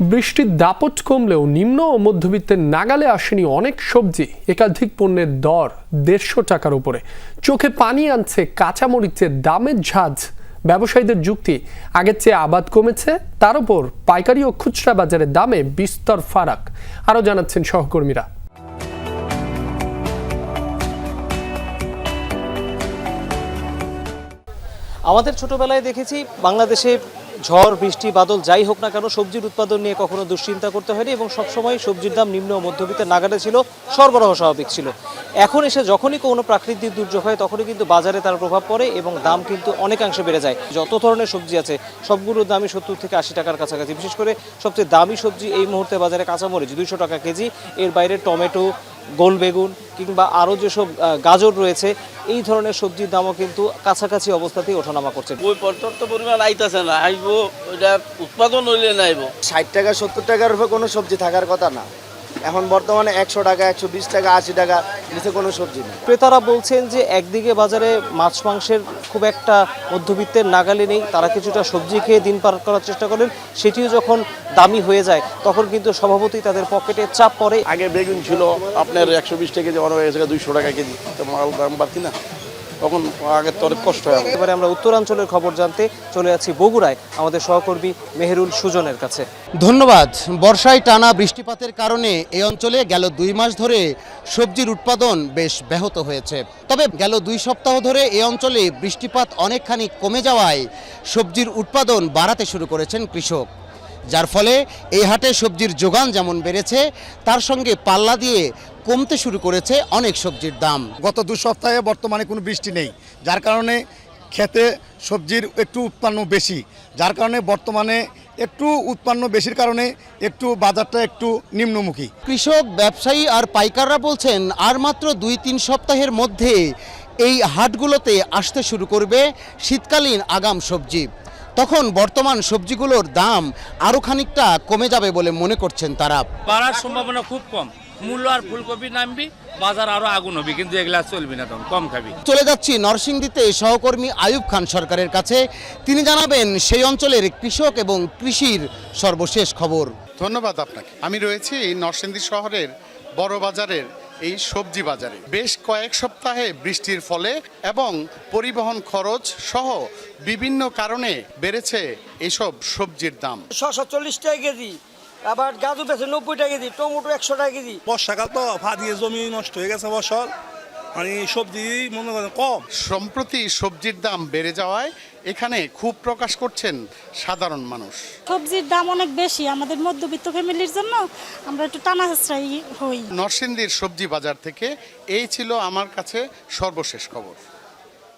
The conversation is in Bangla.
বৃষ্টির দাপট কমলেও নিম্ন ও মধ্যবিত্তের নাগালে আসেনি অনেক সবজি, একাধিক পণ্যের দর দেড়শো টাকার উপরে। চোখে পানি আনছে কাঁচামরিচের দামের ঝাঁজ। ব্যবসায়ীদের যুক্তি, আগের চেয়ে আবাদ কমেছে, তার উপর পাইকারি ও খুচরা বাজারের দামে বিস্তর ফারাক, আরও জানাচ্ছেন সহকর্মীরা। আমাদের ছোটবেলায় দেখেছি বাংলাদেশে ঝড়, বৃষ্টি, বাদল যাই হোক না কেন, সবজির উৎপাদন নিয়ে কখনো দুশ্চিন্তা করতে হয়নি এবং সবসময় সবজির দাম নিম্ন মধ্যবিত্তের নাগাটা ছিল, সরবরাহ স্বাভাবিক ছিল। এখন এসে যখনই কোনো প্রাকৃতিক দুর্যোগ হয় তখনই কিন্তু বাজারে তার প্রভাব পড়ে এবং দাম কিন্তু অনেকাংশে বেড়ে যায়। যত ধরনের সবজি আছে সবগুলোর দামই সত্তর থেকে আশি টাকার কাছাকাছি। বিশেষ করে সবচেয়ে দামি সবজি এই মুহূর্তে বাজারে কাঁচামরিচ দুইশো টাকা কেজি। এর বাইরে টমেটো গোল বেগুন কিংবা আরও যেসব গাজর রয়েছে এই ধরনের সবজির দামও কিন্তু কাছাকাছি অবস্থাতেই ওঠানামা করছে। ওই পর্যাপ্ত পরিমাণ আইতাছে না আইবো ওইটা উৎপাদন হইলে না আইবো ষাট টাকা সত্তর টাকার উপরে কোনো সবজি থাকার কথা না। এখন বর্তমানে একশো টাকা একশো বিশ টাকা আশি টাকা নিচে কোনো সবজি নেই। ক্রেতারা বলছেন যে একদিকে বাজারে মাছ মাংসের খুব একটা মধ্যবিত্তের নাগালে নেই তারা কিছুটা সবজি খেয়ে দিন পার করার চেষ্টা করেন সেটিও যখন দামি হয়ে যায় তখন কিন্তু স্বভাবতই তাদের পকেটে চাপ পড়ে। আগে বেগুন ছিল আপনার একশো বিশ টাকা কেজি অনেক হয়ে গেছে দুইশো টাকা কেজি। তো মাল দাম বাড়তি না? তখন আগের তো অনেক কষ্ট হয়। এবারে আমরা উত্তরাঞ্চলের খবর জানতে চলে যাচ্ছি বগুড়ায়। আমাদের সহকর্মী মেহেরুল সুজনের কাছে। ধন্যবাদ। বর্ষায় টানা বৃষ্টিপাতের কারণে এই অঞ্চলে গেল দুই মাস ধরে সবজির উৎপাদন বেশ ব্যাহত হয়েছে। তবে গেল দুই সপ্তাহ ধরে এই অঞ্চলে বৃষ্টিপাত অনেকখানি কমে যাওয়ায় সবজির উৎপাদন বাড়াতে শুরু করেছেন কৃষক। যার ফলে এই হাটে সবজির যোগান যেমন বেড়েছে, তার সঙ্গে পাল্লা দিয়ে কমতে শুরু করেছে অনেক সবজির দাম। গত দু সপ্তাহে বর্তমানে কোনো বৃষ্টি নেই। যার কারণে খেতে সবজির একটু উৎপন্ন বেশি। যার কারণে বর্তমানে একটু উৎপন্ন বেশির কারণে একটু বাজারটা একটু নিম্নমুখী। কৃষক ব্যবসায়ী আর পাইকাররা বলছেন আর মাত্র দুই তিন সপ্তাহের মধ্যে এই হাটগুলোতে আসতে শুরু করবে শীতকালীন আগাম সবজি। তখন বর্তমান সবজিগুলোর দাম আরও খানিকটা কমে যাবে বলে মনে করছেন তারা। বাড়ার সম্ভাবনা খুব কম। মূল্য আর ফুলকপি নামবি বাজার আরও আগুন হবে কিন্তু এগুলা চলবে না তখন কম খাবি। চলে যাচ্ছি নরসিংদীতে সহকর্মী আয়ুব খান সরকারের কাছে। তিনি জানাবেন সেই অঞ্চলের কৃষক এবং কৃষির সর্বশেষ খবর। ধন্যবাদ আপনাকে। আমি রয়েছি এই নরসিংদী শহরের বড় বাজারের এই সবজি বাজারে। বেশ কয়েক সপ্তাহে বৃষ্টির ফলে এবং পরিবহন খরচ সহ বিভিন্ন কারণে বেড়েছে এইসব সবজির দাম। ছশো চল্লিশ টাকা কেজি। আবার গাজু বেছে নব্বই টাকা কেজি টমেটো একশো টাকা কেজি। বর্ষাকাল তো ফাদিয়ে জমি নষ্ট হয়ে গেছে ফসল মানে সবজি মনে করেন কম। সম্প্রতি সবজির দাম বেড়ে যাওয়ায় এখানে খুব প্রকাশ করছেন সাধারণ মানুষ। সবজির দাম অনেক বেশি আমাদের মধ্যবিত্ত ফ্যামিলির জন্য আমরা একটু টানা হই। নরসিংদীর সবজি বাজার থেকে এই ছিল আমার কাছে সর্বশেষ খবর।